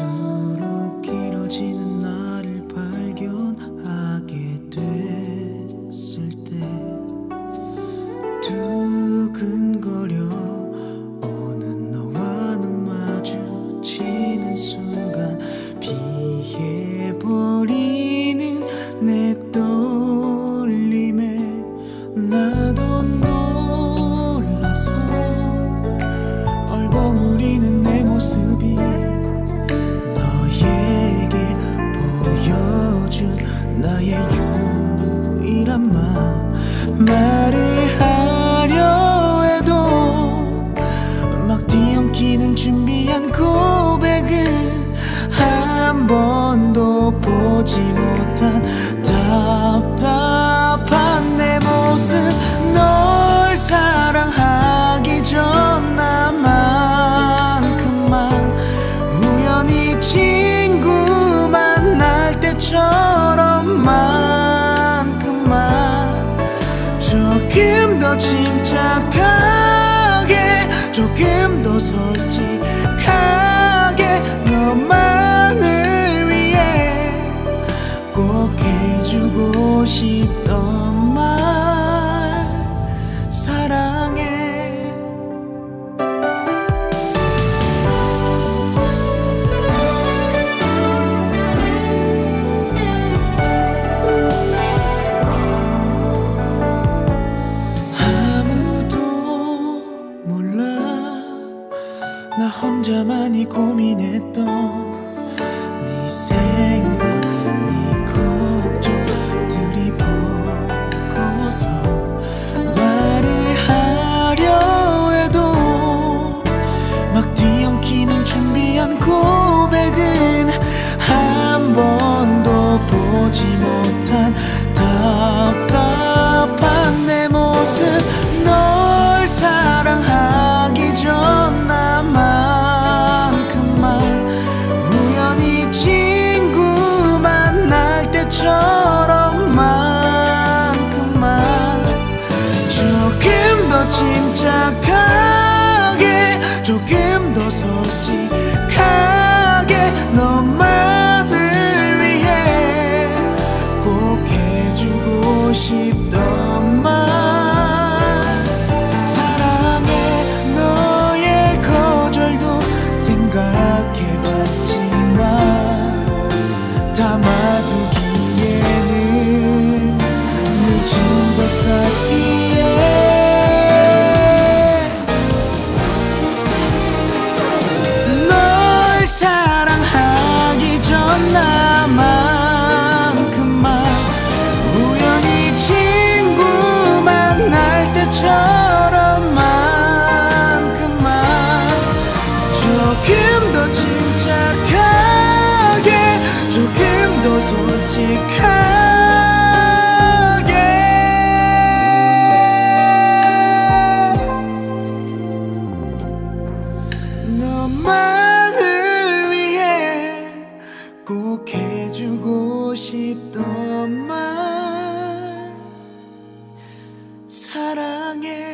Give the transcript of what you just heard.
to 나의 유일한 맘 말을 하려 해도 막 뒤엉키는 준비한 고백은 한번 더 침착하게 조금 더 솔직 혼자만이 고민했던 네 생각 네 걱정들이 버거워서 말을 하려 해도 막 뒤엉키는 준비한 고백은 한 번도 보지 못한 너만을 위해 꼭 해주고 싶던 말 사랑해.